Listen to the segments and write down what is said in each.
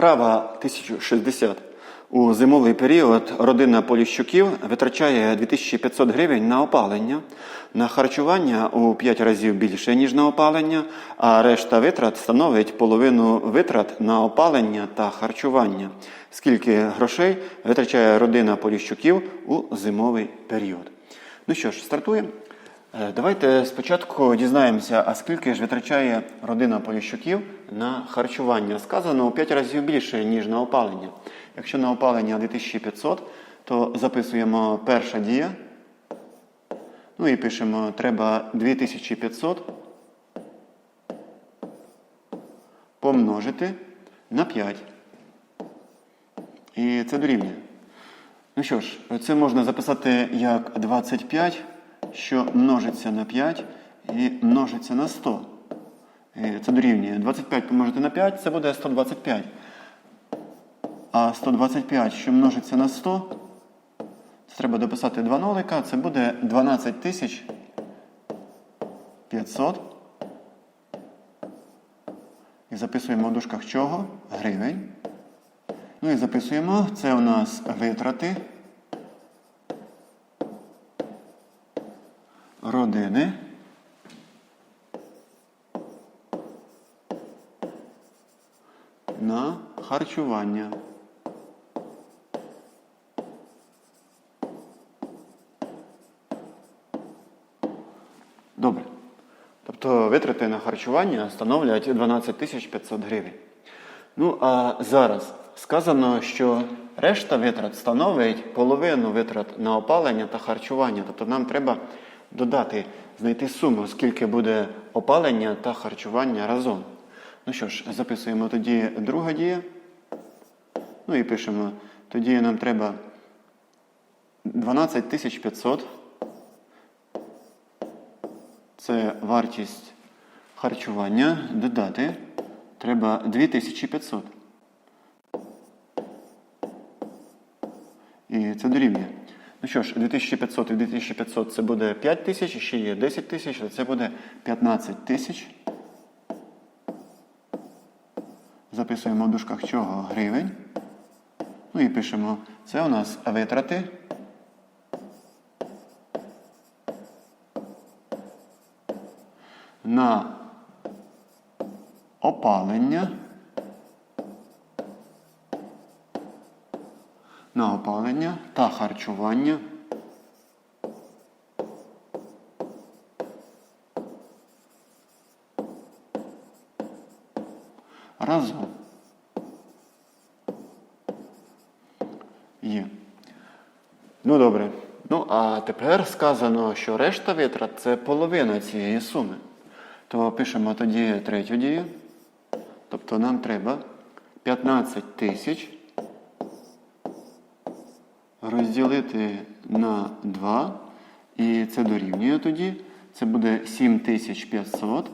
Вправа 1060. У зимовий період родина Поліщуків витрачає 2500 гривень на опалення, на харчування у 5 разів більше, ніж на опалення, а решта витрат становить половину витрат на опалення та харчування. Скільки грошей витрачає родина Поліщуків у зимовий період? Ну що ж, стартуємо. Е, Давайте спочатку дізнаємося, а скільки ж витрачає родина Поліщуків на харчування. Сказано у 5 разів більше, ніж на опалення. Якщо на опалення 2500, то записуємо перша дія. Ну і пишемо, треба 2500 помножити на 5. І це дорівнює. Ну що ж, це можна записати як 25, що множиться на 5 і множиться на 100. І це дорівнює. 25 помножити на 5 це буде 125. А 125, що множиться на 100, це треба дописати два нолика, це буде 12 тисяч 500. І записуємо в дужках чого? Гривень. Ну і записуємо, це у нас витрати родини. На харчування. Добре. Тобто витрати на харчування становлять 12 тисяч 500 гривень. Ну, а зараз сказано, що решта витрат становить половину витрат на опалення та харчування. Тобто нам треба додати, знайти суму, скільки буде опалення та харчування разом. Ну що ж, записуємо тоді друга дія. Ну і пишемо, тоді нам треба 12 500. Це вартість харчування. Додати треба 2500. І це дорівнює. Ну що ж, 2500 і 2500 це буде 5 тисяч, ще є 10 тисяч, це буде 15 тисяч. Записуємо в дужках чого гривень. Ну і пишемо, це у нас витрати. На опалення. На опалення та харчування. Разом. Є. Ну добре. Ну, а тепер сказано, що решта витрат це половина цієї суми. То пишемо тоді третю дію. Тобто нам треба 15 тисяч розділити на 2. І це дорівнює тоді. Це буде 7500.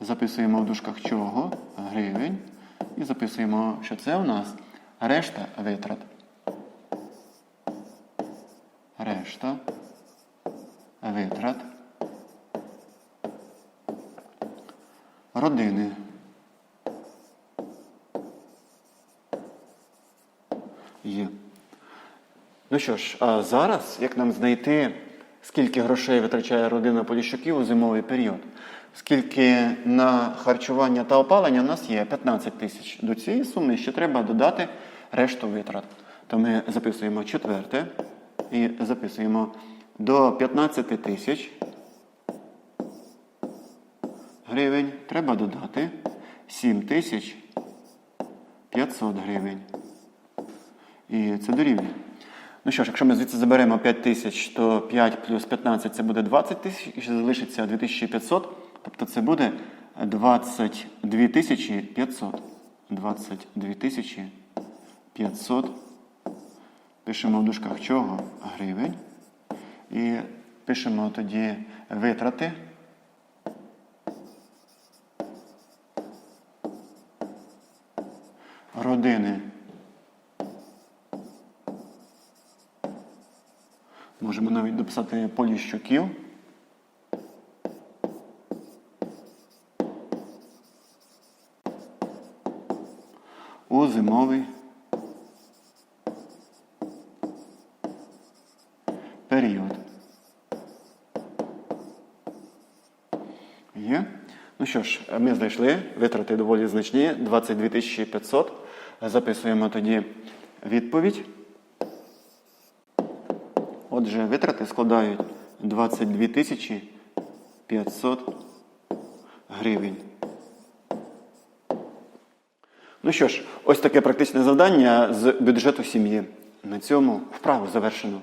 Записуємо в дужках чого? Гривень. І записуємо, що це у нас решта витрат. Решта витрат родини. Є. Ну що ж, а зараз, як нам знайти, скільки грошей витрачає родина Поліщуків у зимовий період? Скільки на харчування та опалення у нас є 15 тисяч. До цієї суми ще треба додати решту витрат. То ми записуємо четверте і записуємо до 15 тисяч гривень треба додати 7 тисяч 500 гривень. І це дорівнює. Ну що ж, якщо ми звідси заберемо 5 тисяч, то 5 плюс 15 це буде 20 тисяч, і ще залишиться 2500, тобто це буде 22 тисячі 500. 22 тисячі 500. Пишемо в дужках чого? Гривень. І пишемо тоді витрати. Родини. Можемо навіть дописати поліщуків. у зимовий період. Є. Ну що ж, ми знайшли витрати доволі значні 22 500. Записуємо тоді відповідь. Отже, витрати складають 22 тисячі 500 гривень. Ну що ж, ось таке практичне завдання з бюджету сім'ї. На цьому вправу завершено.